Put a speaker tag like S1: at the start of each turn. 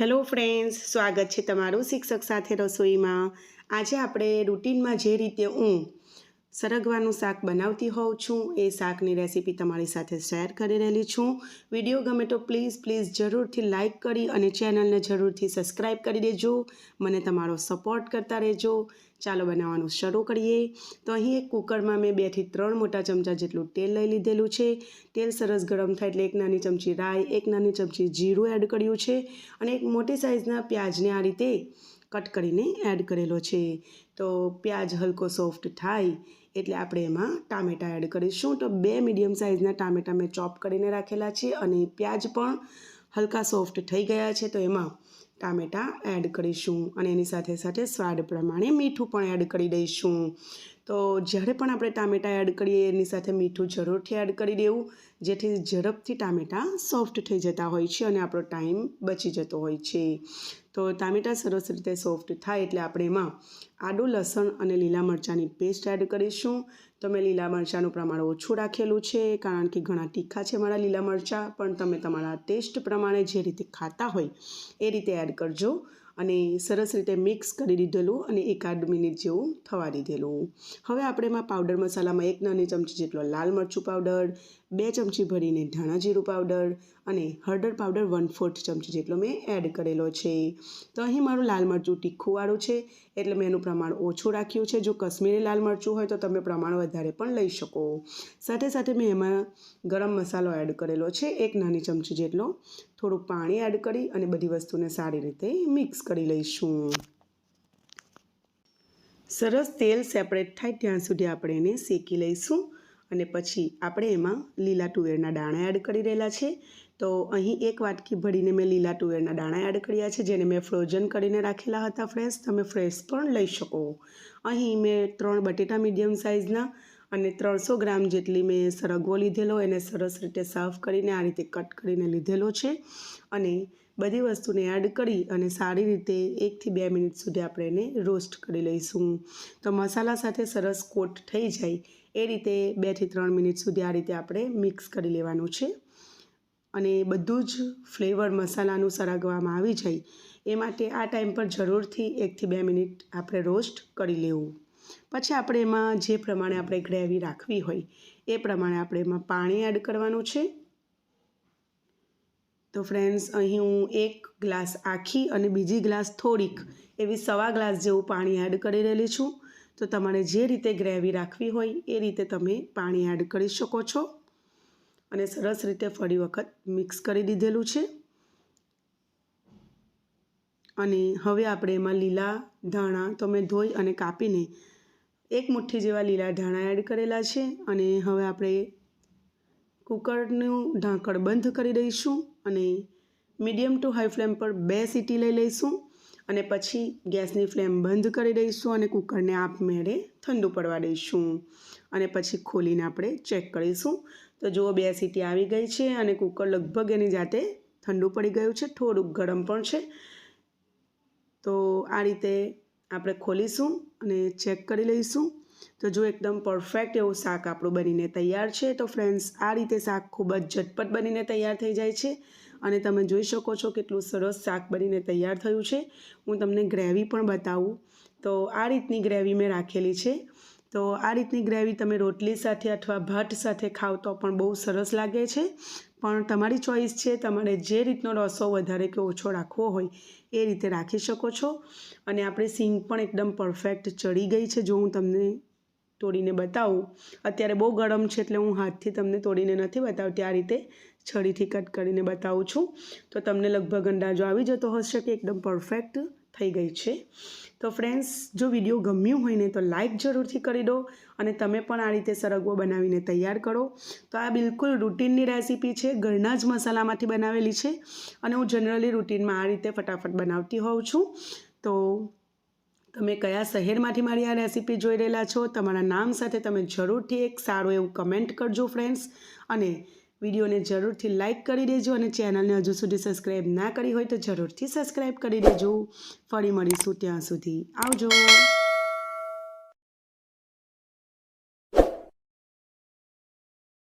S1: Hello friends સ્વાગત છે તમારું શિક્ષક સાથે રસોઈમાં. આજે આપણે રૂટીનમાં જે રીતે હું સરગવાનું શાક બનાવતી હોઉં છું. એ શાકની રેસીપી તમારી સાથે શેર કરી રહેલી છું. વીડિયો ગમે તો પ્લીઝ પ્લીઝ જરૂરથી લાઇક કરી અને ચેનલને જરૂરથી સબસ્ક્રાઈબ કરી દેજો. મને તમારો સપોર્ટ કરતા રહેજો. ચાલો બનાવવાનું શરૂ કરીએ. તો અહીં એક કુકરમાં મેં બેથી ત્રણ મોટા ચમચા જેટલું તેલ લઈ લીધેલું છે. તેલ સરસ ગરમ થાય એટલે એક નાની ચમચી રાઈ, એક નાની ચમચી જીરું એડ કર્યું છે અને એક મોટી સાઇઝના પ્યાજને આ રીતે કટ કરીને એડ કરેલો છે. તો પ્યાજ હલકો સોફ્ટ થાય એટલે આપણે એમાં ટામેટાં એડ કરીશું. તો બે મીડિયમ સાઇઝના ટામેટાં મેં ચોપ કરીને રાખેલા છે અને પ્યાજ પણ હલકા સોફ્ટ થઈ ગયા છે. તો એમાં ટામેટાં એડ કરીશું અને એની સાથે સાથે સ્વાદ પ્રમાણે મીઠું પણ એડ કરી દઈશું. તો જ્યારે પણ આપણે ટામેટાં એડ કરીએ, એની સાથે મીઠું જરૂરથી એડ કરી દેવું, જેથી ઝડપથી ટામેટાં સોફ્ટ થઈ જતા હોય છે અને આપણો ટાઈમ બચી જતો હોય છે. તો ટામેટાં સરસ રીતે સોફ્ટ થાય એટલે આપણે એમાં આદું લસણ અને લીલા મરચાંની પેસ્ટ એડ કરીશું. તો મેં લીલા મરચાંનું પ્રમાણ ઓછું રાખેલું છે, કારણ કે ઘણા તીખા છે મારા લીલા મરચાં, પણ તમે તમારા ટેસ્ટ પ્રમાણે જે રીતે ખાતા હોય એ રીતે એડ કરજો. અને સરસ રીતે મિક્સ કરી દીધેલું અને એકાદ મિનિટ જેવું થવા દીધેલું. હવે આપણે એમાં પાવડર મસાલામાં એક નાની ચમચી જેટલો લાલ મરચું પાવડર, બે ચમચી ભરીને ધાણા જીરું પાવડર અને હળદર પાવડર વન ફોર્થ ચમચી જેટલો મેં એડ કરેલો છે. તો અહીં મારું લાલ મરચું તીખુંવાળું છે, એટલે મેં એનું પ્રમાણ ઓછું રાખ્યું છે. જો કશ્મીરી લાલ મરચું હોય તો તમે પ્રમાણ વધારે પણ લઈ શકો. સાથે સાથે મેં એમાં ગરમ મસાલો એડ કરેલો છે, એક નાની ચમચી જેટલો. થોડું પાણી એડ કરી અને બધી વસ્તુને સારી રીતે મિક્સ કરી લઈશું. સરસ તેલ સેપરેટ થાય ત્યાં સુધી આપણે એને શેકી લઈશું અને પછી આપણે એમાં લીલા તુવેરના દાણા એડ કરી રહેલા છે. તો અહીં એક વાટકી ભરીને મેં લીલા તુવેરના દાણા એડ કર્યા છે, જેને મેં ફ્રોઝન કરીને રાખેલા હતા ફ્રેશ તમે ફ્રેશ પણ લઈ શકો. અહીં મેં ત્રણ બટેટા મીડિયમ સાઇઝના અને ત્રણસો ગ્રામ જેટલી મેં સરગવો લીધેલો, એને સરસ રીતે સાફ કરીને આ રીતે કટ કરીને લીધેલો છે. અને બધી વસ્તુને એડ કરી અને સારી રીતે એકથી બે મિનિટ સુધી આપણે એને રોસ્ટ કરી લઈશું. તો મસાલા સાથે સરસ કોટ થઈ જાય. એ રીતે બેથી ત્રણ મિનિટ સુધી આ રીતે આપણે મિક્સ કરી લેવાનું છે. અને બધું જ ફ્લેવર મસાલાનું સરગવામાં આવી જાય. એ માટે આ ટાઈમ પર જરૂરથી એકથી બે મિનિટ આપણે રોસ્ટ કરી લેવું. પછી આપણે એમાં જે પ્રમાણે આપણે ગ્રેવી રાખવી હોય, એ પ્રમાણે આપણે એમાં પાણી એડ કરવાનું છે. તો ફ્રેન્ડ્સ અહીં હું એક ગ્લાસ આખી અને બીજી ગ્લાસ થોડીક એવી સવા ગ્લાસ જેવું પાણી એડ કરી રહેલી છું. તો તમારે જે રીતે ગ્રેવી રાખવી હોય એ રીતે તમે પાણી એડ કરી શકો છો. અને સરસ રીતે ફરી વખત મિક્સ કરી દીધેલું છે. અને હવે આપણે એમાં લીલા ધાણા તો મેં ધોઈ અને કાપીને એક મુઠ્ઠી જેવા લીલા ધાણા એડ કરેલા છે. અને હવે આપણે કુકરનું ઢાંકણ બંધ કરી દઈશું. અને મીડિયમ ટુ હાઈ ફ્લેમ પર બે સીટી લઈ લઈશું અને પછી ગેસની ફ્લેમ બંધ કરી દઈશું અને કુકરને આપમેળે ઠંડુ પડવા દઈશું. અને પછી ખોલીને આપણે ચેક કરીશું. તો જુઓ બે સીટી આવી ગઈ છે અને કુકર લગભગ એની જાતે ઠંડુ પડી ગયું છે, થોડુંક ગરમ પણ છે. તો આ રીતે આપણે ખોલીશું અને ચેક કરી લઈશું. તો જો એકદમ પરફેક્ટ એવું શાક આપણું બનીને તૈયાર છે, તો ફ્રેન્ડ્સ આ રીતે શાક ખૂબ જ ઝટપટ બનીને તૈયાર થઈ જાય છે. અને તમે જોઈ શકો છો કેટલું સરસ શાક બનીને તૈયાર થયું છે. હું તમને ગ્રેવી પણ બતાવું. તો આ રીતની ગ્રેવી મેં રાખેલી છે. તો આ રીતની ગ્રેવી તમે રોટલી સાથે અથવા ભાત સાથે ખાવ તો પણ બહુ સરસ લાગે છે. પણ તમારી ચોઈસ છે, તમારે જે રીતનો રસો વધારે કે ઓછો રાખવો હોય, એ રીતે રાખી શકો છો. અને આપણે સિંગ પણ એકદમ પરફેક્ટ ચડી ગઈ છે. જો હું તમને તોડીને બતાવું, અત્યારે બહુ ગરમ છે એટલે હું હાથથી તમને તોડીને નથી બતાવતી, આ રીતે છડીથી કટ કરીને બતાવું છું. તો તમને લગભગ અંદાજો આવી જતો હશે કે એકદમ પરફેક્ટ થઈ ગઈ છે. તો ફ્રેન્ડ્સ જો વીડિયો ગમ્યું હોય ને તો લાઇક જરૂરથી કરી દો અને તમે પણ આ રીતે સરગવો બનાવીને તૈયાર કરો. તો આ બિલકુલ રૂટીનની રેસીપી છે. ઘરના જ મસાલામાંથી બનાવેલી છે અને હું જનરલી રૂટીનમાં આ રીતે ફટાફટ બનાવતી હોઉં છું. તો તમે કયા શહેરમાંથી મારી આ રેસીપી જોઈ રહેલા છો? તમારા નામ સાથે તમે જરૂરથી એક સારું એવું કમેન્ટ કરજો ફ્રેન્ડ્સ અને વિડીયોને જરૂરથી લાઇક કરી દેજો અને ચેનલને હજુ સુધી સબસ્ક્રાઈબ ના કરી હોય તો જરૂરથી સબસ્ક્રાઈબ કરી દેજો. ફરી મળીશું ત્યાં સુધી. આવજો.